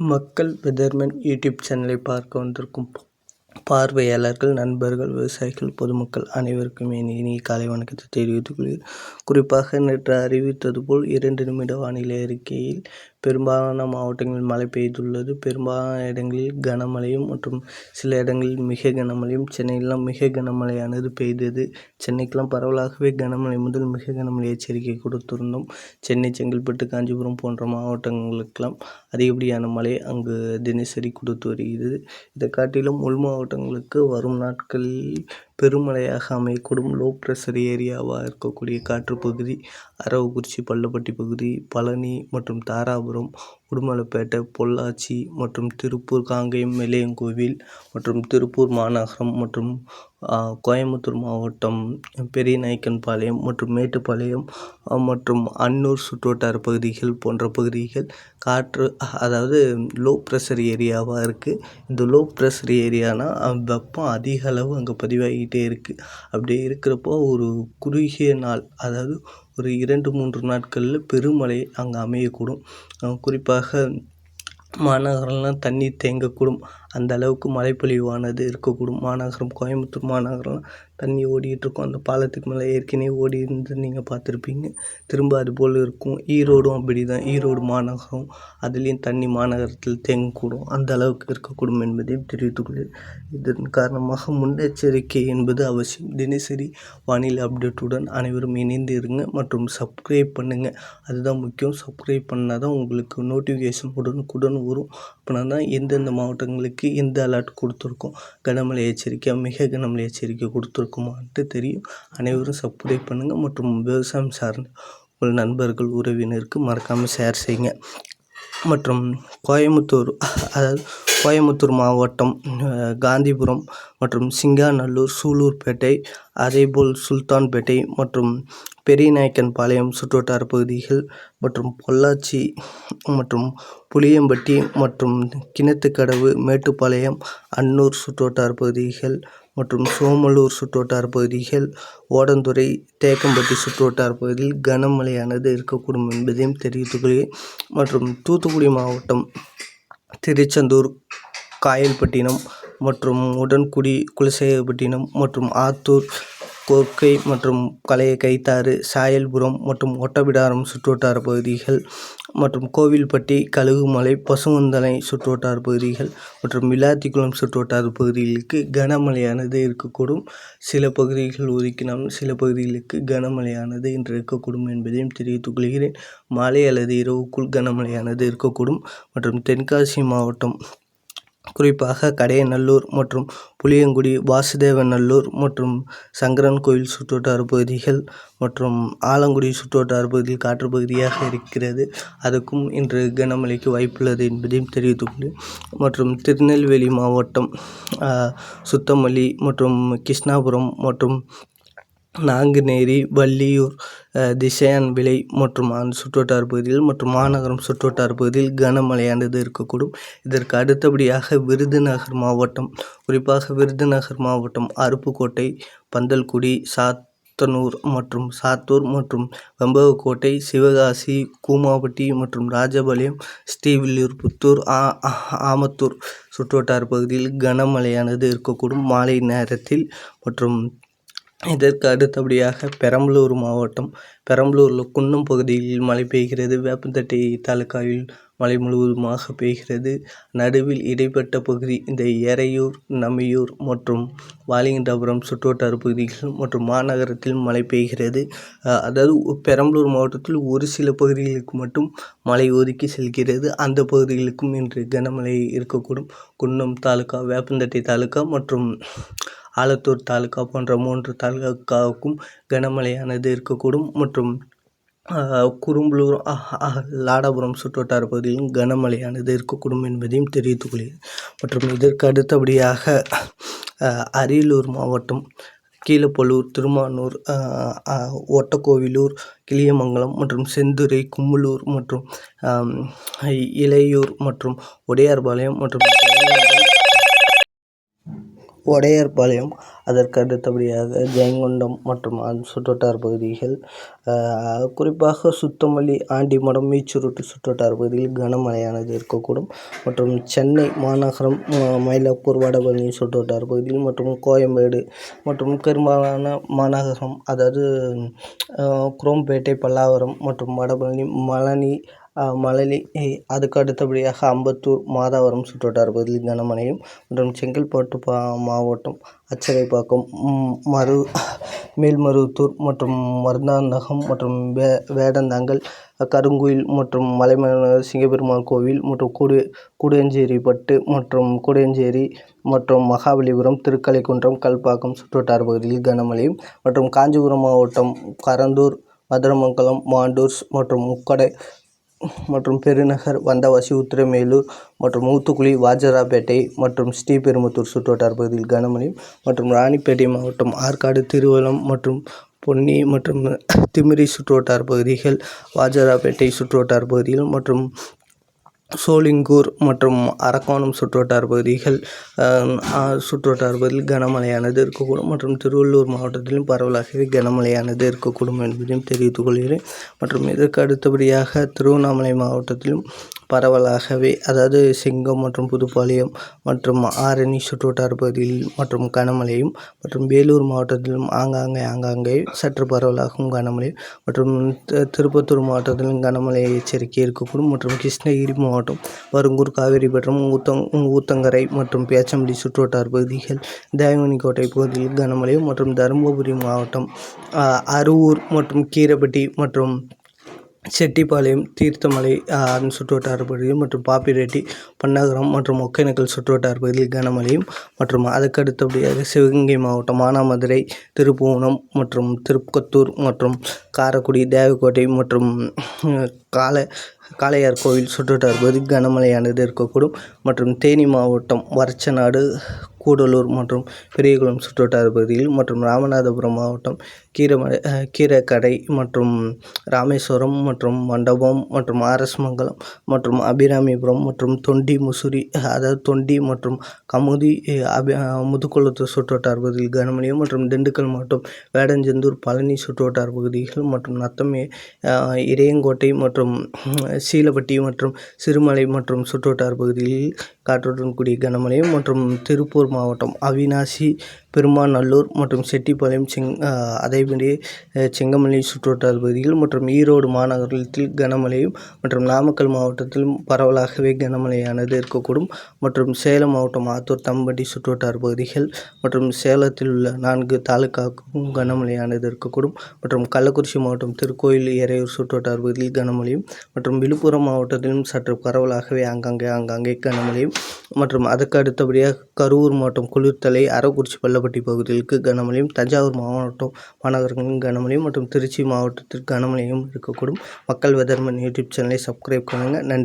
மக்கள் weatherman YouTube சேனலை பார்க்க வந்திருக்கும் பார்வையாளர்கள் நண்பர்கள் விவசாயிகள் பொதுமக்கள் அனைவருக்கும் என் இனிய காலை வணக்கத்தை தெரிவித்துக் கொள்கிறேன். குறிப்பாக நேற்று அறிவித்தது போல் இரண்டு நிமிட வானிலை அறிக்கையில் பெரும்பாலான மாவட்டங்களில் மழை பெய்துள்ளது. பெரும்பாலான இடங்களில் கனமழையும் மற்றும் சில இடங்களில் மிக கனமழையும் சென்னையெல்லாம் மிக கனமழையானது பெய்தது. சென்னைக்கெலாம் பரவலாகவே கனமழை முதல் மிக கனமழை எச்சரிக்கை கொடுத்திருந்தோம். சென்னை செங்கல்பட்டு காஞ்சிபுரம் போன்ற மாவட்டங்களுக்கெல்லாம் அதிகப்படியான மழை அங்கு தினசரி கொடுத்து வருகிறது. இதை காட்டிலும் உள் மாவட்டங்களுக்கு வரும் நாட்களில் பெருமழையாக அமையக்கூடும். லோ ப்ரெஷர் ஏரியாவாக இருக்கக்கூடிய காற்றுப்பகுதி அரவக்குறிச்சி பள்ளப்பட்டி பகுதி பழனி மற்றும் தாராபுரம் உடுமலைப்பேட்டை பொள்ளாச்சி மற்றும் திருப்பூர் காங்கேயம் வெள்ளையங்கோவில் மற்றும் திருப்பூர் மாநகரம் மற்றும் கோயம்புத்தூர் மாவட்டம் பெரியநாயக்கன்பாளையம் மற்றும் மேட்டுப்பாளையம் மற்றும் அன்னூர் சுற்றுவட்டார பகுதிகள் போன்ற பகுதிகள் காற்று அதாவது லோ ப்ரெஷர் ஏரியாவாக இருக்குது இந்த லோ ப்ரெஷர் ஏரியானால் வெப்பம் அதிக அளவு அங்கே பதிவாகிக்கிட்டே இருக்குது அப்படி இருக்கிறப்போ ஒரு குறுகிய நாள் அதாவது ஒரு இரண்டு மூன்று நாட்களில் பெருமழை அங்கே அமையக்கூடும். குறிப்பாக மாநகரம்லாம் தண்ணி தேங்கக்கூடும். அந்த அளவுக்கு மழைப்பொழிவானது இருக்கக்கூடும். மாநகரம் கோயம்புத்தூர் மாநகரம் தண்ணி ஓடிகிட்ருக்கும் அந்த பாலத்துக்கு மேலே ஏற்கனவே ஓடி இருந்து நீங்கள் பார்த்துருப்பீங்க. திரும்ப அதுபோல் இருக்கும். ஈரோடும் அப்படி தான் ஈரோடு மாநகரம் அதுலேயும் தண்ணி மாநகரத்தில் தேங்கக்கூடும். அந்த அளவுக்கு இருக்கக்கூடும் என்பதையும் தெரிவித்துக்கொள்கிறேன் இதன் காரணமாக முன்னெச்சரிக்கை என்பது அவசியம். தினசரி வானிலை அப்டேட்டுடன் அனைவரும் இணைந்து இருங்க மற்றும் சப்ஸ்கிரைப் பண்ணுங்கள் அதுதான் முக்கியம். சப்ஸ்கிரைப் பண்ணால் தான் உங்களுக்கு நோட்டிஃபிகேஷன் உடனுக்குடன் வரும். அப்படின்னா தான் எந்தெந்த மாவட்டங்களுக்கு எந்த அலர்ட் கொடுத்துருக்கோம்? கனமழை எச்சரிக்கை மிக கனமழை எச்சரிக்கை கொடுத்துருக்குமான்ட்டு தெரியும். அனைவரும் சப்ஸ்கிரைப் பண்ணுங்கள் மற்றும் விவசாயம் சார்ந்த உங்கள் நண்பர்கள் உறவினருக்கு மறக்காமல் ஷேர் செய்யுங்க. மற்றும் கோயமுத்தூர் அதாவது கோயம்புத்தூர் மாவட்டம் காந்திபுரம் மற்றும் சிங்காநல்லூர் சூலூர்பேட்டை அதேபோல் சுல்தான்பேட்டை மற்றும் பெரியநாயக்கன்பாளையம் சுற்றுவட்டார பகுதிகள் மற்றும் பொள்ளாச்சி மற்றும் புளியம்பட்டி மற்றும் கிணத்துக்கடவு மேட்டுப்பாளையம் அன்னூர் சுற்றுவட்டார பகுதிகள் மற்றும் சோமலூர் சுற்றுவட்டார பகுதிகள் ஓடந்துறை தேக்கம்பட்டி சுற்றுவட்டார பகுதியில் கனமழையானது இருக்கக்கூடும் என்பதையும் தெரிவித்துக் மற்றும் தூத்துக்குடி மாவட்டம் திருச்செந்தூர் காயல்பட்டினம் மற்றும் உடன்குடி குலசேகரப்பட்டினம் மற்றும் ஆத்தூர் கொர்க்கை மற்றும் பழைய கைத்தாறு சாயல்புரம் மற்றும் ஒட்டப்பிடாரம் சுற்றுவட்டார பகுதிகள் மற்றும் கோவில்பட்டி கழுகுமலை பசுவந்தனை சுற்றுவட்டார பகுதிகள் மற்றும் விளாத்திக்குளம் சுற்றுவட்டார பகுதிகளுக்கு கனமழையானது இருக்கக்கூடும். சில பகுதிகள் ஒதுக்கினாலும் சில பகுதிகளுக்கு கனமழையானது இன்று இருக்கக்கூடும் என்பதையும் தெரிவித்துக் கொள்கிறேன். மாலை அல்லது இரவுக்குள் கனமழையானது இருக்கக்கூடும் மற்றும் தென்காசி மாவட்டம் குறிப்பாக கடையநல்லூர் மற்றும் புளியங்குடி வாசுதேவநல்லூர் மற்றும் சங்கரன் கோயில் சுற்றுவட்டார பகுதிகள் மற்றும் ஆலங்குடி சுற்றுவட்டார பகுதியில் காற்று பகுதியாக இருக்கிறது. அதுக்கும் இன்று கனமழைக்கு வாய்ப்புள்ளது என்பதையும் தெரிவித்துள்ளேன் மற்றும் திருநெல்வேலி மாவட்டம் சுத்தமல்லி மற்றும் கிருஷ்ணாபுரம் மற்றும் நாங்குநேரி வள்ளியூர் திசையான்விளை மற்றும் அந்த சுற்றுவட்டார பகுதிகள் மற்றும் மாநகரம் சுற்றுவட்டார பகுதியில் கனமழையானது இருக்கக்கூடும். இதற்கு அடுத்தபடியாக விருதுநகர் மாவட்டம் குறிப்பாக விருதுநகர் மாவட்டம் அருப்புக்கோட்டை பந்தல்குடி சாத்தனூர் மற்றும் சாத்தூர் மற்றும் வெம்பவக்கோட்டை சிவகாசி கூமாபட்டி மற்றும் ராஜபாளையம் ஸ்ரீவில்லிபுத்தூர் ஆமத்தூர் சுற்றுவட்டார பகுதியில் கனமழையானது இருக்கக்கூடும். மாலை நேரத்தில் மற்றும் இதற்கு அடுத்தபடியாக பெரம்பலூர் மாவட்டம் பெரம்பலூரில் குன்னம் பகுதியில் மழை பெய்கிறது. வேப்பந்தட்டை தாலுக்காவில் மழை முழுவதுமாக பெய்கிறது. நடுவில் இடைப்பட்ட பகுதி இந்த எறையூர் நம்பியூர் மற்றும் வாலிங்கண்டாபுரம் சுற்றுவட்டார பகுதிகள் மற்றும் மாநகரத்தில் மழை பெய்கிறது. அதாவது பெரம்பலூர் மாவட்டத்தில் ஒரு சில பகுதிகளுக்கு மட்டும் மழை ஒதுக்கி செல்கிறது. அந்த பகுதிகளுக்கும் இன்று கனமழை இருக்கக்கூடும். குன்னம் தாலுக்கா வேப்பந்தட்டை தாலுக்கா மற்றும் ஆலத்தூர் தாலுக்கா போன்ற மூன்று தாலுகாவுக்கும் கனமழையானது இருக்கக்கூடும். மற்றும் குரும்பலூர் லாடாபுரம் சுற்றுவட்டார பகுதியிலும் கனமழையானது இருக்கக்கூடும் என்பதையும் தெரிவித்துக் கொள்கிறேன் மற்றும் இதற்கு அடுத்தபடியாக அரியலூர் மாவட்டம் கீழப்பலூர் திருமானூர் ஒட்டக்கோவிலூர் கிளியமங்கலம் மற்றும் செந்துறை கும்மலூர் மற்றும் இளையூர் மற்றும் உடையார்பாளையம் மற்றும் ஒடையார்பாளையம் அதற்கு அடுத்தபடியாக ஜெயங்கொண்டம் மற்றும் அதன் சுற்றுவட்டார பகுதிகள் குறிப்பாக சுத்தமல்லி ஆண்டிமடம் மீச்சூருட்டு சுற்றுவட்டார பகுதியில் கனமழையானது இருக்கக்கூடும். மற்றும் சென்னை மாநகரம் மயிலாப்பூர் வடபழனி சுற்றுவட்டார பகுதியில் மற்றும் கோயம்பேடு மற்றும் பெரும்பாலான மாநகரம் அதாவது குரோம்பேட்டை பல்லாவரம் மற்றும் வடபழனி மலனி மழலி அதுக்கு அடுத்தபடியாக அம்பத்தூர் மாதாவரம் சுற்றுவட்டார பகுதியில் கனமழையும் மற்றும் செங்கல்பட்டு மாவட்டம் அச்சரைப்பாக்கம் மரு மேல்மருவத்தூர் மற்றும் மருந்தாந்தகம் மற்றும் வே வேடந்தாங்கல் கருங்குயில் மற்றும் மலைமலை சிங்கப்பெருமாள் கோவில் மற்றும் கூடு பட்டு மற்றும் கூடுவேஞ்சேரி மற்றும் மகாபலிபுரம் திருக்கலைக்குன்றம் கல்பாக்கம் சுற்றுவட்டார பகுதியில் கனமழையும் மற்றும் காஞ்சிபுரம் மாவட்டம் கரந்தூர் மதுரமங்கலம் மாண்டூர்ஸ் மற்றும் முக்கடை மற்றும் பெருநகர் வந்தவாசி உத்திரமேலூர் மற்றும் ஊத்துக்குளி வாஜராப்பேட்டை மற்றும் ஸ்ரீபெரும்புத்தூர் சுற்றுவட்டார பகுதியில் கனமழை மற்றும் ராணிப்பேட்டை மாவட்டம் ஆற்காடு திருவள்ளம் மற்றும் பொன்னி மற்றும் திமிரி சுற்றுவட்டார பகுதிகள் வாஜராப்பேட்டை சுற்றுவட்டார பகுதிகள் மற்றும் சோளிங்கூர் மற்றும் அரக்கோணம் சுற்றுவட்டார பகுதிகள் சுற்றுவட்டார பகுதியில் கனமழையானது இருக்கக்கூடும் மற்றும் திருவள்ளூர் மாவட்டத்திலும் பரவலாகவே கனமழையானது இருக்கக்கூடும் என்பதையும் தெரிவித்துக் கொள்கிறேன். மற்றும் இதற்கு அடுத்தபடியாக திருவண்ணாமலை மாவட்டத்திலும் பரவலாகவே அதாவது செங்கம் மற்றும் புதுப்பாளையம் மற்றும் ஆரணி சுற்றுவட்டார பகுதியில் மற்றும் கனமழையும் மற்றும் வேலூர் மாவட்டத்திலும் ஆங்காங்கே ஆங்காங்கே சற்று பரவலாகவும் கனமழை மற்றும் திருப்பத்தூர் மாவட்டத்திலும் கனமழை எச்சரிக்கை இருக்கக்கூடும் மற்றும் கிருஷ்ணகிரி மாவட்டம் வருங்கூர் காவேரிபட்டம் ஊத்தங் ஊத்தங்கரை மற்றும் பேச்சம்பள்ளி சுற்றுவட்டார பகுதிகள் தேவமணிக்கோட்டை பகுதியில் கனமழையும் மற்றும் தருமபுரி மாவட்டம் அரூர் மற்றும் கீரப்பட்டி மற்றும் செட்டிப்பாளையம் தீர்த்தமலை சுற்றுவட்டார பகுதியும் மற்றும் பாப்பிரெட்டி பன்னகரம் மற்றும் ஒகேனக்கல் சுற்றுவட்டார பகுதியில் கனமழையும் மற்றும் அதுக்கு அடுத்தபடியாக சிவகங்கை மாவட்டம் மானாமதுரை திருப்புவனம் மற்றும் திருப்பத்தூர் மற்றும் காரைக்குடி தேவக்கோட்டை மற்றும் காளை காளையார் கோவில் சுற்றுவட்டார பகுதி கனமழையானது இருக்கக்கூடும். மற்றும் தேனி மாவட்டம் வரச்சநாடு கூடலூர் மற்றும் பெரியகுளம் சுற்றுவட்டார பகுதியில் மற்றும் ராமநாதபுரம் மாவட்டம் கீரமலை கீரைக்கடை மற்றும் ராமேஸ்வரம் மற்றும் மண்டபம் மற்றும் ஆர்எஸ்மங்கலம் மற்றும் அபிராமிபுரம் மற்றும் தொண்டி முசுரி அதாவது தொண்டி மற்றும் கமுதி அபி முதுகுளத்தூர் சுற்றுவட்டார பகுதியில் கனமழையும் மற்றும் திண்டுக்கல் மாவட்டம் வேடஞ்செந்தூர் பழனி சுற்றுவட்டார பகுதிகள் மற்றும் நத்தமே இறையங்கோட்டை மற்றும் சீலப்பட்டி மற்றும் சிறுமலை மற்றும் சுற்றுவட்டார பகுதிகளில் காற்றுடன் கூடிய கனமழையும் மற்றும் திருப்பூர் மாவட்டம் அவிநாசி பெருமாநல்லூர் மற்றும் செட்டிப்பாளையம் செங் அதேபடி செங்கமலை சுற்றுவட்டார பகுதிகள் மற்றும் ஈரோடு மாநகரத்தில் கனமழையும் மற்றும் நாமக்கல் மாவட்டத்திலும் பரவலாகவே கனமழையானது இருக்கக்கூடும். மற்றும் சேலம் மாவட்டம் ஆத்தூர் தம்பட்டி சுற்றுவட்டார பகுதிகள் மற்றும் சேலத்தில் உள்ள நான்கு தாலுக்காவுக்கும் கனமழையானது இருக்கக்கூடும். மற்றும் கள்ளக்குறிச்சி மாவட்டம் திருக்கோயில் எறையூர் சுற்றுவட்டார பகுதியில் கனமழையும் மற்றும் விழுப்புரம் மாவட்டத்திலும் சற்று பரவலாகவே ஆங்காங்கே ஆங்காங்கே கனமழையும் மற்றும் அதற்கு அடுத்தபடியாக கரூர் மாவட்டம் குளிர்த்தலை அறக்குறிச்சி பள்ளப்பட்டி பகுதிகளுக்கு கனமழையும் தஞ்சாவூர் மாவட்டம் மாநகரங்களின் கனமழையும் மற்றும் திருச்சி மாவட்டத்தில் கனமழையும் இருக்கக்கூடும். மக்கள் வெதர்மன் யூடியூப் சேனலை சப்ஸ்கிரைப் பண்ணுங்கள் நன்றி.